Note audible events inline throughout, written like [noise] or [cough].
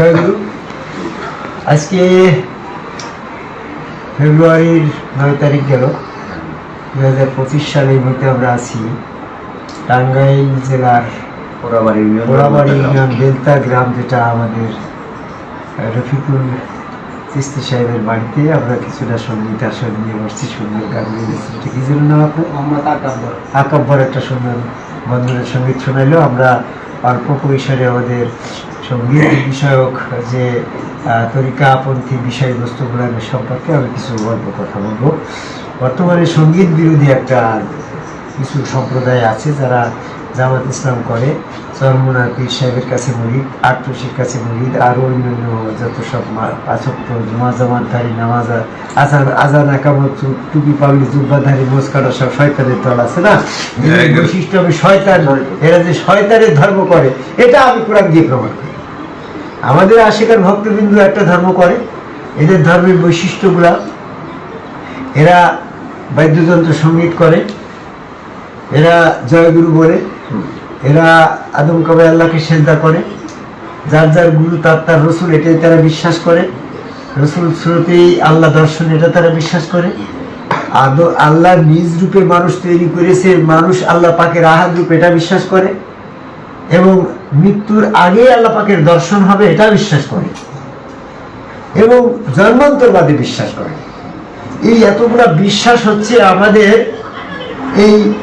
জয়গুরু। আজকে ফেব্রুয়ারির নয় তারিখ গেল। দু হাজার পঁচিশ সালে মধ্যে আমরা আছি টাঙ্গাইল জেলার পোড়াবাড়ি ইউনিয়ন পোড়াবাড়ি বেলতা গ্রাম যেটা আমাদের রফিকুল চিস্তি সাহেবের বাড়িতে আমরা কিছুটা সংগীত আসর নিয়ে বসছি সুন্দর গান গেয়েছি। এটা কি জন্য নাম আপনার? আকাব্বর। আকাব্বর একটা সুন্দর বন্ধনের সংগীত শোনাইলো। আমরা অল্প পরিসরে আমাদের সংগীত বিষয়ক যে তরিকাপন্থী বিষয়বস্তুগুলো সম্পর্কে আমি কিছু অল্প কথা বলব। বর্তমানে সংগীত বিরোধী একটা কিছু সম্প্রদায় আছে যারা জামাত ইসলাম করে। চরমুনা পীর সাহেবের কাছে মরিদ আটরশির কাছে মরিদ আরও অন্যান্য যত সব আসক্ত জমা জামাতধারী নামাজ আজান আজান একামত টুপি পাগলি জুব্বাধারী মোজ কাটা সব শয়তানের দল আছে না? বৈশিষ্ট্য আমি শয়তান এরা যে শয়তানের ধর্ম করে এটা আমি কোরআন দিয়ে প্রমাণ করি। আমাদের আশিকার ভক্তবিন্দু একটা ধর্ম করে, এদের ধর্মের বৈশিষ্ট্যগুলা। এরা বাদ্যযন্ত্র সংগীত করে, এরা জয়গুরু বলে, এরা আদম কবে আল্লাহকে সেজদা করে, যার যার গুরু তার তার রসুল, এটাই তারা বিশ্বাস করে। রসুল স্রোতেই আল্লাহ দর্শন, এটা তারা বিশ্বাস করে। আদ আল্লাহ নিজ রূপে মানুষ তৈরি করেছে, মানুষ আল্লাহ পাকের আহাদ রূপ, এটা বিশ্বাস করে। এবং মৃত্যুর আগে আল্লাহ পাকের দর্শন হবে এটা বিশ্বাস করে। এবং জন্মান্তরবাদে বিশ্বাস করে। এই এতগুলা বিশ্বাস হচ্ছে আমাদের এই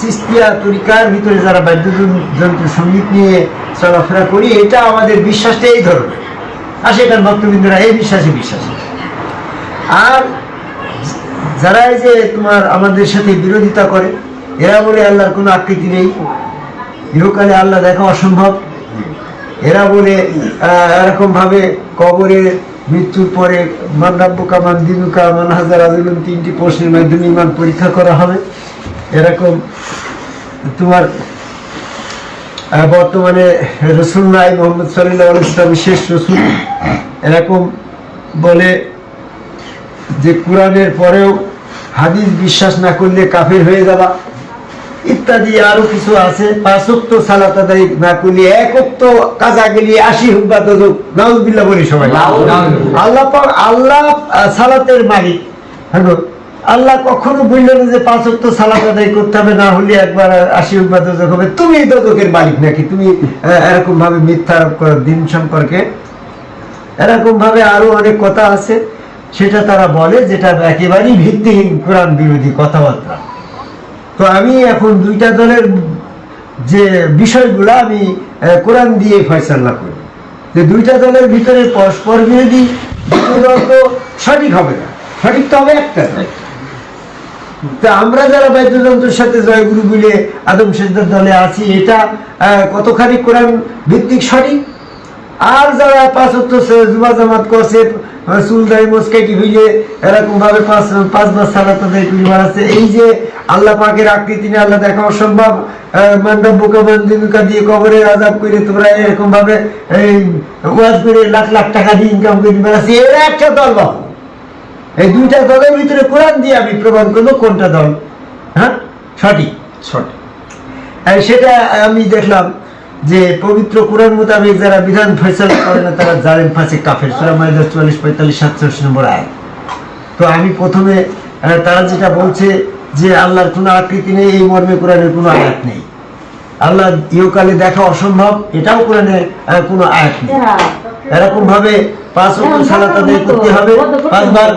সিস্তিয়া তরিকার ভিতরে যারা বাদ্যযন্ত্র সংগীত নিয়ে চলাফেরা করি, এটা আমাদের বিশ্বাসটা এই ধরনের। আর সেখানে ভক্তবৃন্দরা এই বিশ্বাসে বিশ্বাস। আর যারা এই যে তোমার আমাদের সাথে বিরোধিতা করে, এরা বলে আল্লাহর কোনো আকৃতি নেই। ইহকালে আল্লাহ দেখা অসম্ভব। এরা বলে এরকমভাবে কবরে মৃত্যুর পরে মান রাব্বুকা, মান দিনুকা, মান হাজার আজুলুন তিনটি প্রশ্নের মাধ্যমে ইমান পরীক্ষা করা হবে। এরকম তোমার বর্তমানে রসুল নাই মোহাম্মদ সাল্লাহ ইসলাম শেষ রসুল। এরকম বলে যে, কোরআনের পরেও হাদিস বিশ্বাস না করলে কাফের হয়ে যাবা। ইত্যাদি আরও কিছু আছে। পাঁচক্ত সালাত আদায় না করলে একক্ত কাজা গেলি আশি হুব্বা তদুক নাউজবিল্লাহ বলি সবাই। আল্লাহ পাক আল্লাহ সালাতের মালিক। হ্যাঁ আল্লাহ কখনো বললেন যে পাঁচক্ত সালাত আদায় করতে হবে না হলে একবার আশি হুব্বা তদক হবে। তুমি দোদকের মালিক নাকি? তুমি এরকম ভাবে মিথ্যা আরোপ করো দিন সম্পর্কে। এরকম ভাবে আরও অনেক কথা আছে। সেটা তারা বলে যেটা একেবারেই ভিত্তিহীন কোরআন বিরোধী কথাবার্তা। তো আমি এখন দুইটা দলের যে বিষয়গুলো আমি কোরআন দিয়ে ফয়সাল্লা করি। যে দুইটা দলের ভিতরে পরস্পর বিরোধী দুটো দল তো সঠিক হবে না। সঠিক তো হবে একটা দল। তা আমরা যারা বাদ্যযন্ত্রের সাথে জয়গুরু বলে আদম সেজদার দলে আছি, এটা কতখানি কোরআন ভিত্তিক সঠিক? আর যারা পাঁচ জুমা জামাত করছে সুলদাই মোসকাইটি হইলে এরকম ভাবে পাঁচ পাঁচবার সালাত আদায় করে বেড়াচ্ছে এই যে আল্লাহ পাকের আকৃতি নিয়ে আল্লাহ দেখা অসম্ভব মান্ডব্যকা মন্দিরকা দিয়ে কবরে আজাব করে তোমরা এরকম ভাবে এই ওয়াজ করে লাখ লাখ টাকা দিয়ে ইনকাম করে বেড়াচ্ছে এরা একটা দল। এই দুইটা দলের ভিতরে কোরআন দিয়ে আমি প্রমাণ করব কোনটা দল। হ্যাঁ? সঠিক? সঠিক। সেটা আমি দেখলাম। যে পবিত্র কোরআন মোতাবেক যারা বিধান ফয়সালা করে না তারা জালেম ফাঁসে কাফের। সুরা মাইদা চুয়াল্লিশ পঁয়তাল্লিশ সাতচল্লিশ নম্বর আয় তো আমি প্রথমে তারা যেটা বলছে যে আল্লাহর কোনো আকৃতি নেই এই মর্মে কোরআনের কোনো আয়াত নেই। আল্লাহ ইহকালে দেখা অসম্ভব এটাও কোরআনে কোনো আয়াত নেই। এরকম ভাবে পাঁচ ওয়াক্ত সালাত আদায় করতে হবে পাঁচবার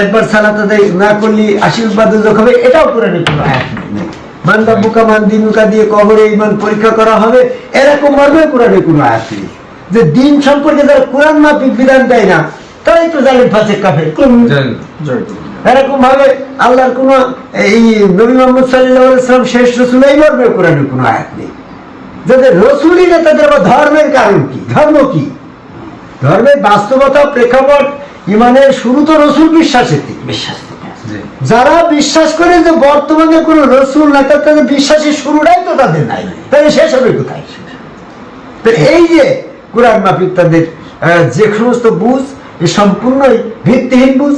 একবার সালাত আদায় না করলে আশীর্বাদ হবে এটাও কোরআনে কোনো আয়াত নেই। মান রাব্বুকা মান দিনুকা দিয়ে কবরে ইমান পরীক্ষা করা হবে এরকম মর্মে কোরআনে কোনো আয়াত নেই। যে দিন সম্পর্কে যারা কোরআন মাফিক বিধান দেয় না তারাই তো জালেম ফাঁসে কাফের। এরকম ভাবে আল্লাহর কোন এই নবী মোহাম্মদ সাল্লাম শেষ রসুল এই মর্মে কোরআনের কোনো আয়াত নেই। যাদের রসুলই না তাদের আবার ধর্মের কারণ কি? ধর্ম কি? ধর্মের বাস্তবতা প্রেক্ষাপট ইমানের শুরু তো রসুল বিশ্বাসের থেকে। বিশ্বাস। যারা বিশ্বাস করে যে বর্তমানে কোনো রসুল না তাদের বিশ্বাসের শুরুটাই তো তাদের নাই। তাহলে শেষ হবে কোথায়? তো এই যে কোরআন মাফিক তাদের যে সমস্ত বুঝ, এ সম্পূর্ণই ভিত্তিহীন বুঝ।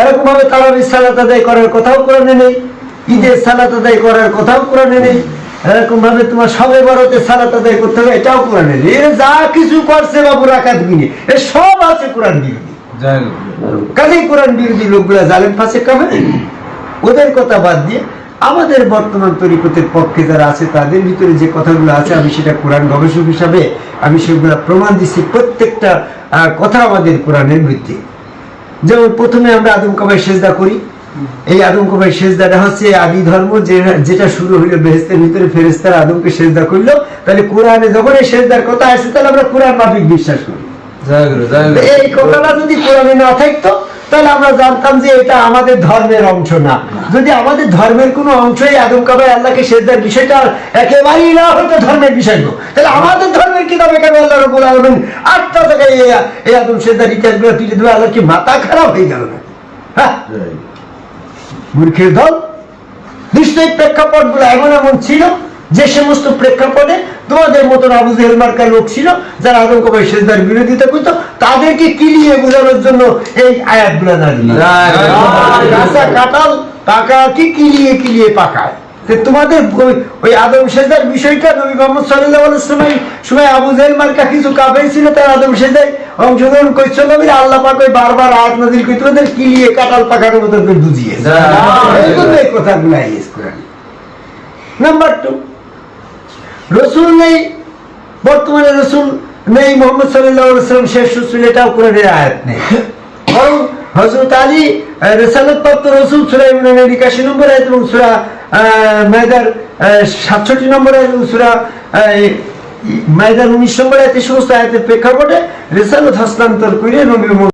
এরকম ভাবে তারাবির সালাত আদায় করার কথাও কোরআনে নেই, ঈদের সালাত আদায় করার কথাও কোরআনে নেই। এরকম ভাবে তোমার সবে বড়তে সালাত আদায় করতে হবে, এটাও কোরআনে নেই। যা কিছু করছে বাবু রাখাত গিনি এ সব আছে কোরআন জয় কাজেই কোরআন বিরোধী লোকগুলা জালেম ফাঁসে কামে। ওদের কথা বাদ দিয়ে আমাদের বর্তমান তরিকতের পক্ষে যারা আছে, তাদের ভিতরে যে কথাগুলো আছে, আমি সেটা কোরআন গবেষক হিসাবে আমি সেগুলো প্রমাণ দিচ্ছি প্রত্যেকটা কথা আমাদের কোরআনের ভিত্তি। যেমন প্রথমে আমরা আদম কবাই সেজদা করি। এই আদম কবাই সেজদাটা হচ্ছে আদি ধর্ম যেটা শুরু হইল বেহেস্তের ভিতরে ফেরেস্তারা আদমকে সেজদা করল। তাহলে কোরআনে যখন এই সেজদার কথা আসে, তাহলে আমরা কোরআন মাফিক বিশ্বাস করি। এই কথাটা যদি কোরআনে না থাকতো তাহলে আমরা জানতাম যে এটা আমাদের ধর্মের অংশ না। যদি আমাদের ধর্মের কোনো অংশই আদম কাবাই আল্লাহকে সেজদার বিষয়টা একেবারেই না হতো ধর্মের বিষয়। তাহলে আমাদের ধর্মের কিতাবে কেন আল্লাহ রবুল আলমিন আটটা জায়গায় এই- এই আদম সেজদার ইতিহাসগুলো তুলে দেবে? আল্লাহ কি মাথা খারাপ হয়ে গেল না? হ্যাঁ। মূর্খের দল। নিশ্চয়ই প্রেক্ষাপটগুলো এমন এমন ছিল যে সমস্ত প্রেক্ষাপটে তোমাদের মতন আবু জেহেল মার্কার লোক ছিল যারা আদম কবাই সেজদার বিরোধিতা করতো তাদেরকে কিলিয়ে বোঝানোর জন্য এই আয়াতগুলো দাঁড়িয়ে গাছা কাঁঠাল পাকা কি কিলিয়ে কিলিয়ে পাকায় তোমাদের ওই- আদম সেজদার বিষয়টা নবী মোহাম্মদ সাল্লাহ সময় সময় আবু জেহেল মার্কা কিছু কাফের ছিল তার আদম সেজদায় অংশগ্রহণ করছিল নবীর আল্লাহ পাক ওই বারবার আয়াত নাজিল করতে ওদের কিলিয়ে কাঁঠাল পাকানোর মতন করে বুঝিয়ে কথাগুলো নাম্বার টু রসুল নেই বর্তমানে রসুল নেই মোহাম্মদ সাল্লাম শেষ রসুল এটাও কোরআনের আয়াত নেই। [laughs] বরং হজরত আলী রেসালত প্রাপ্ত রসুল সুরা ইমরানের একাশি নম্বর আয়াত এবং সুরা মেদার সাতষট্টি নম্বর আয়াত এবং সুরা মায়দার উনিশ নম্বর আয়াত এই সমস্ত আয়াতের প্রেক্ষাপটে রেসালত হস্তান্তর করে নবী